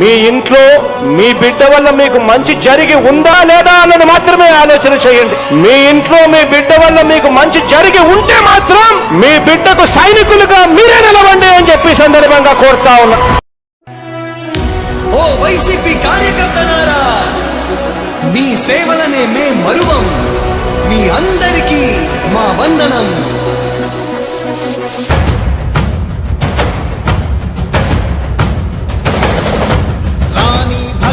మీ ఇంట్లో మీ బిడ్డ వల్ల మీకు మంచి జరిగి ఉందా లేదా అన్నది మాత్రమే ఆలోచన చేయండి. మీ ఇంట్లో మీ బిడ్డ వల్ల మీకు మంచి జరిగి ఉంటే మాత్రం మీ బిడ్డకు సైనికులుగా మీరే నిలవండి అని చెప్పి సందర్భంగా కోరుతా ఉన్నా. ఓ వైసీపీ కార్యకర్తలారా మీ సేవలనే మే మరువం మీ అందరికీ మా వందనం.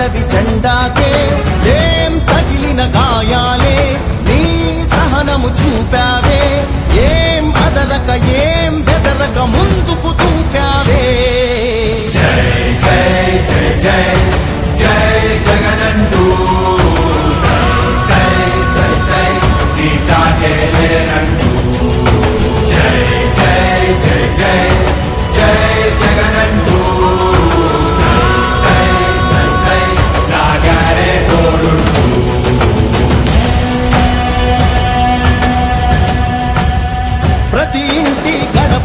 అండవి జెండాకే.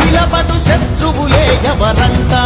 నిలబడు శత్రువులే ఎవరంతా